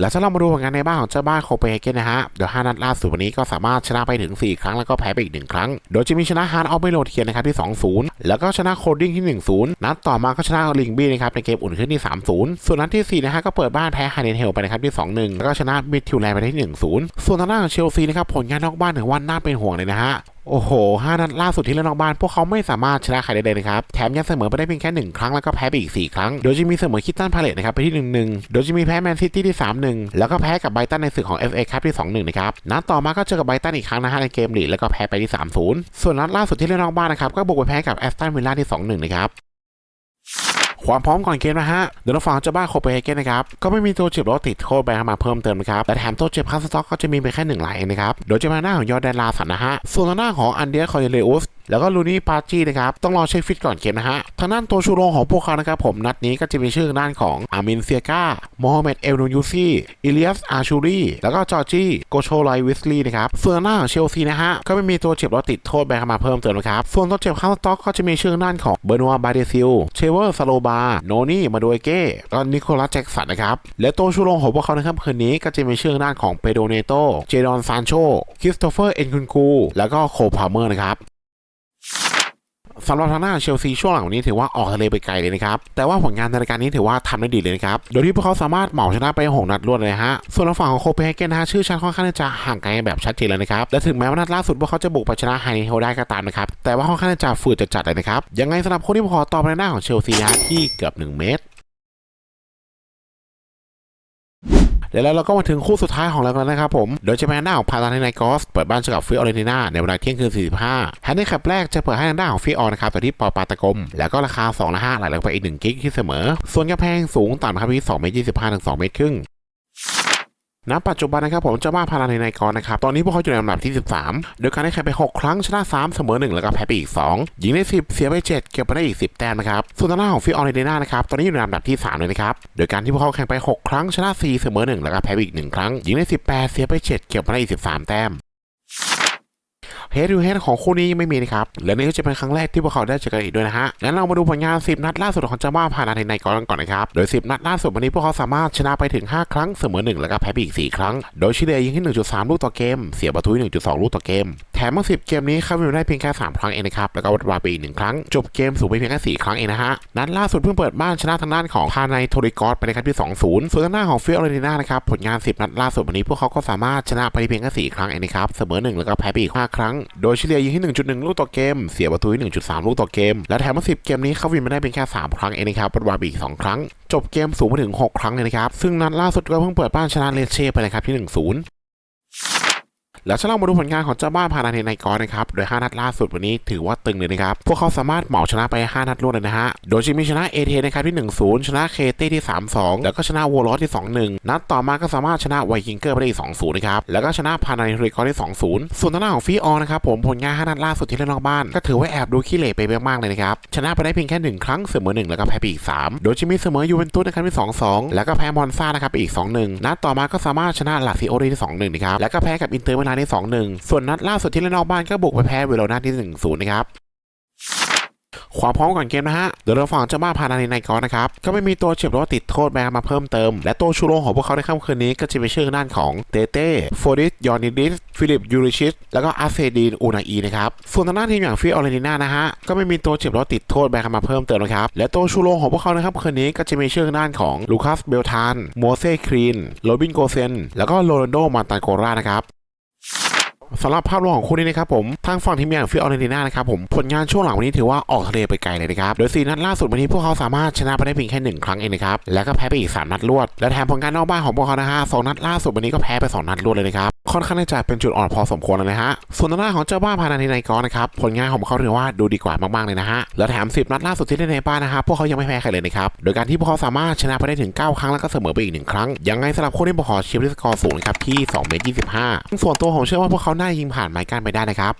แล้วถ้าเรามาดูผลงานในบ้านของเจ้าบ้านโคเปนเฮเกนนะฮะ เดี๋ยว5นัดล่าสุดวันนี้ก็สามารถชนะไปถึง 4 ครั้งแล้วก็แพ้ไปอีก 1 ครั้ง โดยจะมีชนะฮาร์ดออฟเมโลเทียนนะครับที่ 2-0 แล้วก็ชนะโคดดิ้งที่ 1-0 นัดต่อมาก็ชนะลิงบี้นะครับในเกมอุ่นเครื่องที่ 3-0 ส่วนนัดที่ 4 นะฮะก็เปิดบ้านแพ้ไฮเดนเฮลไปนะครับที่ 2-1 แล้วก็ชนะมิดทิวแลนด์ไปที่ 1-0 ส่วนทางด้านของเชลซีนะครับผลงานนอกบ้านถือว่าน่าเป็นห่วงเลยนะฮะโอ้โห 5 นัดล่าสุดที่เล่นนอกบ้าน พวกเขาไม่สามารถชนะใครได้เลยนะครับ แถมยังเสมอไปได้เพียงแค่ 1 ครั้งแล้วก็แพ้ไปอีก 4 ครั้ง โดยจะมีเสมอคิตตันพาเลตนะครับไปที่ 1-1 โดยจะมีแพ้แมนซิตี้ที่ 3-1 แล้วก็แพ้กับไบรตันในศึกของ FA ครับที่ 2-1 นะครับ นัดต่อมาก็เจอกับไบรตันอีกครั้งนะฮะในเกมลีกแล้วก็แพ้ไปที่ 3-0 ส่วนนัดล่าสุดที่เล่นนอกบ้านนะครับก็บุกไปแพ้กับแอสตันวิลล่าที่ 2-1 นะครับ ความพร้อมก่อนเกมนะฮะเดี๋ยวเราฟังเจ้าบ้านโคเปนเฮเกนนะครับก็ไม่มีตัวเจ็บรถติดโทษไปเข้ามาเพิ่มเติมนะครับแต่แถมตัวเจ็บคัสต็อกก็จะมีไปแค่หนึ่งรายนะครับโดยจะมาหน้าของยอดแดนลาสันนะฮะส่วนหน้าของอันเดียคอยเนเลอุส แล้วก็ลูนี่ปาจี้นะครับต้องรอเช็คฟิตก่อนเกมนะฮะทางด้านตัวชูโรงของพวกเขานะครับผมนัดนี้ก็จะมีชื่อด้านของอามินเซียกาโมฮัมเหม็ดเอลนูยูซีอิเลียสอาชูรีแล้วก็จอร์จี้โกโชไลวิสลีนะครับส่วนหน้าของเชลซีนะฮะก็ไม่มีตัวเจ็บรถติดโทษไปเข้ามาเพิ่มเติมนะครับส่วนตัวเจ็บคัสต็อกก็จะมีชื่อด้านของเบอร์นัวบาเดซิลเชเวอร์ซาโลบาโนนี่มาโดเอเก้แล้วก็นิโคลัสแจ็กสันนะครับและตัวชูโรงของพวกเขาในค่ำคืนนี้ก็จะมีชื่อด้านของเปโดเนโตเจดอนซานโชคริสโตเฟอร์เอ็นคุนคูแล้วก็โคพาเมอร์นะครับ สำหรับทางหน้าเชลซีช่วงหลังนี้ถือว่าออกทะเลไปไกลเลยนะครับ แต่ว่าผลงานในรายการนี้ถือว่าทำได้ดีเลยนะครับ โดยที่พวกเขาสามารถเหมาชนะไปหกนัดรวดเลยฮะ ส่วนฝั่งของโคเปนเฮเกนนะฮะชื่อชั้นค่อนข้างจะห่างไกลแบบชัดเจนเลยนะครับ และถึงแม้ว่านัดล่าสุดพวกเขาจะบุกไปชนะไฮนิเฮได้ก็ตามนะครับ แต่ว่าค่อนข้างจะฝืดจัดๆเลยนะครับ ยังไงสำหรับคนที่พอตอบในหน้าของเชลซีนะฮะที่เกือบ 1 เมตร ดี๋ยวแล้วเราก็มาถึงคู่สุดท้ายของเรากันนะครับผม โดยจะเป็นหน้าของพาราเทนไนกอสเปิดบ้านเจอกับฟิออเรนติน่าในเวลาเที่ยงคืน 45แฮนดี้แคปแรกจะเปิดให้ทางด้านของฟิออนะครับแต่ที่ปอปาตะกม แล้วก็ราคา2ละ5ไหลลงไปอีก1กิกที่เสมอ ส่วนกระแพงสูงต่ำครับที่2เมตร25ถึง2เมตรครึ่ง ณปัจจุบันนะครับผมเจ้าบ้านพาราในไนกอสนะครับตอนนี้พวกเขาอยู่ในลำดับที่ 13 โดยการได้แข่งไป 6 ครั้งชนะ 3 เสมอ 1 แล้วก็แพ้ไปอีก 2 ยิงได้ 10 เสียไป 7 เก็บไปได้อีก 10 แต้มนะครับส่วนทางด้านของฟิออเรเดน่านะครับตอนนี้อยู่ในลำดับที่ 3 เลยนะครับโดยการที่พวกเขาแข่งไป 6 ครั้งชนะ 4 เสมอ 1 แล้วก็แพ้ไปอีก 1 ครั้งยิงได้ 18 เสียไป 7 เก็บมาได้อีก 13 แต้ม เฮดทูเฮดของคู่นี้ยังไม่มีนะครับ และนี่ก็จะเป็นครั้งแรกที่พวกเขาได้เจอกันอีกด้วยนะฮะ งั้นเรามาดูผลงาน 10 นัดล่าสุดของจาบ้าพานาเทนไนกอนก่อนนะครับ โดย 10 นัดล่าสุดวันนี้พวกเขาสามารถชนะไปถึง 5 ครั้งเสมอ 1 แล้วก็แพ้ไปอีก 4 ครั้ง โดยชิเลยิงที่1.3 ลูกต่อเกม เสียประตู1.2 ลูกต่อเกม แถมทั้ง10 เกมนี้เขาวินได้เพียงแค่ 3 ครั้งเองนะครับ แล้วก็วัดวาไปอีก 1 ครั้ง จบเกมสูงไปเพียงแค่4ครั้งเองนะฮะ นัดล่าสุดเพิ่งเปิดบ้านชนะทางด้านของพาไนโทริกอสไปในครับที่ 2-0 ส่วนทางด้านของฟิออเรนติน่านะครับผลงาน 10 นัดล่าสุดวันนี้พวกเขาก็สามารถชนะไปเพียงแค่4ครั้งเองนะครับเสมอ 1 แล้วก็แพ้ไปอีก5ครั้งโดยเฉลี่ยยิงที่ 1.1 ลูกต่อเกม เสียประตูที่ 1.3 ลูกต่อเกม และแถมมา 10 เกมนี้เขาวินมาได้เป็นแค่ 3 ครั้งเองนะครับปัจจุบันอีก 2 ครั้ง จบเกมสูงไปถึง 6 ครั้งเลยนะครับ ซึ่งนัดล่าสุดก็เพิ่งเปิดบ้านชนะเลเช่ไปนะครับที่ 1-0 แล้วถ้าเรามาดูผลงานของเจ้าบ้านพานาเทนไนกรนะครับ โดย 5 นัดล่าสุดวันนี้ถือว่าตึงเลยนะครับ พวกเขาสามารถเหมาชนะไป 5 นัดรวดเลยนะฮะ โดยจะมีชนะเอเทนะครับที่ 1-0 ชนะเคเต้ที่ 3-2 แล้วก็ชนะวอลลอสที่ 2-1 นัดต่อมาก็สามารถชนะไวกิงเกอร์ไปได้อีก2-0 นะครับ แล้วก็ชนะพานาเทนไนกรที่2-0 ส่วนทางด้านของฟีออนะครับผมผลงาน 5 นัดล่าสุดที่เล่นนอกบ้าน ก็ถือว่าแอบดูขี้เหร่ไปมากๆเลยนะครับ ชนะไปได้เพียงแค่ 1 ครั้งเสมอ 1 แล้วก็แพ้ไปอีก 3 โดยจะมีเสมอยูเวนตุสนะครับที่ 2-2 แล้วก็แพ้มอนซ่านะครับไปอีก 2-1 นัดต่อมาก็สามารถชนะลาซิโอได้ที่ 2-1 นะครับ แล้วก็แพ้กับอินเตอร์มิลานได้2-1 ส่วนนัดล่าสุดที่เล่นนอกบ้านก็บุกไปแพ้เวโรนาที่1-0นะครับความพร้อมก่อนเกมนะฮะ เดี๋ยวเราฝั่งเจ้าบ้านพานานินไนกอนนะครับ ก็ไม่มีตัวเจ็บรือว่าติดโทษแบนมาเพิ่มเติม และตัวชูโรงของพวกเขาในค่ำคืนนี้ก็จะเป็นชื่อด้านของเตเต้โฟดิสยอนิดิสฟิลิปยูริชิสแล้วก็อาเซดีนอูนาอีนะครับ ส่วนทางด้านทีมอย่างฟิออเรนิน่านะฮะ ก็ไม่มีตัวเจ็บรือว่าติดโทษแบนมาเพิ่มเติมนะครับ และตัวชูโรงของพวกเขาในค่ำคืนนี้ก็จะมีชื่อด้านของลูคัสเบลทานโมเซ่ครีนโรบินโกเซนแล้วก็โรนัลโดมาตานโกรานะครับ สำหรับภาพรวมของคู่นี้นะครับผมทางฝั่งทีมอย่างฟิออเรนติน่านะครับผมผลงานช่วงหลังวันนี้ถือว่าออกทะเลไปไกลเลยนะครับโดยสีนัดล่าสุดวันนี้พวกเขาสามารถชนะไปได้เพียงแค่หนึ่งครั้งเองนะครับแล้วก็แพ้ไปอีก 3 นัดรวด และแถมผลงานนอกบ้านของพวกเขานะฮะสองนัดล่าสุดวันนี้ก็แพ้ไป 2 นัดรวดเลยนะครับค่อนข้างจะเป็นจุดอ่อนพอสมควรเลยนะฮะส่วนทางด้าของเจ้าบ้านพานานิไนกรนะครับผลงานของเขาถือว่าดูดีกว่ามากๆเลยนะฮะแล้วแถม 10 นัดล่าสุดที่เล่นในบ้านนะฮะพวกเขายังไม่แพ้ใครเลยนะครับโดยการที่พวกเขาสามารถชนะไปได้ถึง 9 ครั้งแล้วก็เสมอไปอีกหนึ่งครั้งยังไงสำหรับคู่นี้ผมขอเชียร์ที่สกอร์สูงนะครับที่2เมตร25ส่วนตัวผมเชื่อว่าพวกเขาน้ายิงผ่านไม้กั้นไปได้นะครับ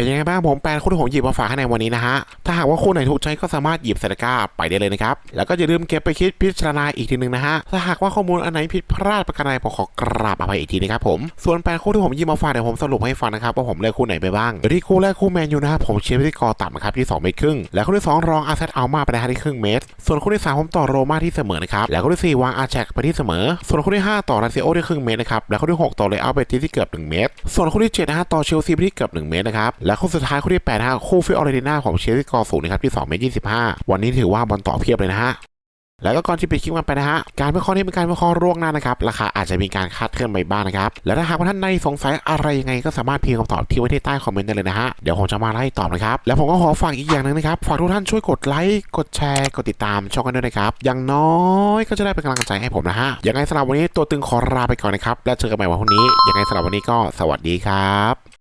เป็นยังไงบ้างผมแปลคู่ที่ผมหยิบมาฝากให้ในวันนี้นะฮะ ถ้าหากว่าคู่ไหนถูกใจก็สามารถหยิบใส่ตะกร้าไปได้เลยนะครับ แล้วก็อย่าลืมเก็บไปคิดพิจารณาอีกทีหนึ่งนะฮะ ถ้าหากว่าข้อมูลอันไหนผิดพลาดประการใดผมขอกราบอภัยอีกทีนะครับผม ส่วนแปลคู่ที่ผมหยิบมาฝากเดี๋ยวผมสรุปให้ฟังนะครับว่าผมเลือกคู่ไหนไปบ้างโดยที่คู่แรกคู่แมนยูนะครับผมเชียร์ไปที่กอต่ำครับที่2เมตรครึ่ง และคู่ที่สองรองอาร์เซตเอามาไปนะฮะที่ครึ่งเมตร ส่วนคู่ที่สามผมต่อโรม่าที่เสมอนะครับ แล้วคู่ที่สี่วางอาแจกไปที่เสมอ ส่วนคู่ที่ห้าต่อราซิโอที่ครึ่งเมตรนะครับ และคู่ที่หกต่อเลอาเบติที่เกือบหนึ่งเมตร ส่วนคู่ที่เจ็ดนะฮะต่อเชลซีไปที่เกือบหนึ่งเมตรนะครับและคู่สุดท้ายคู่ที่แปดนะฮะคู่ฟิออเรติน่าของเชลซีกอสูงนะครับที่2เมตร25 วันนี้ถือว่าบอลต่อเพียบเลยนะฮะแล้วก็ก่อนที่ปิดคลิปกันไปนะฮะ การวิเคราะห์นี้เป็นการวิเคราะห์ล่วงหน้านะครับ ราคาอาจจะมีการคาดเคลื่อนไปบ้างนะครับ และถ้าหากว่าท่านใดสงสัยอะไรยังไงก็สามารถพิมพ์คำตอบที่ไว้ที่ใต้คอมเมนต์ได้เลยนะฮะ เดี๋ยวผมจะมาไล่ตอบนะครับ แล้วผมก็ขอฝากอีกอย่างหนึ่งนะครับ ฝากทุกท่านช่วยกดไลค์ กดแชร์ กดติดตามช่องกันด้วยนะครับ อย่างน้อยก็จะได้เป็นกำลังใจให้ผมนะฮะ ยังไงสำหรับวันนี้ตัวตึงขอลาไปก่อนนะครับ แล้วเจอกันใหม่วันพรุ่งนี้ ยังไงสำหรับวันนี้ก็สวัสดีครับ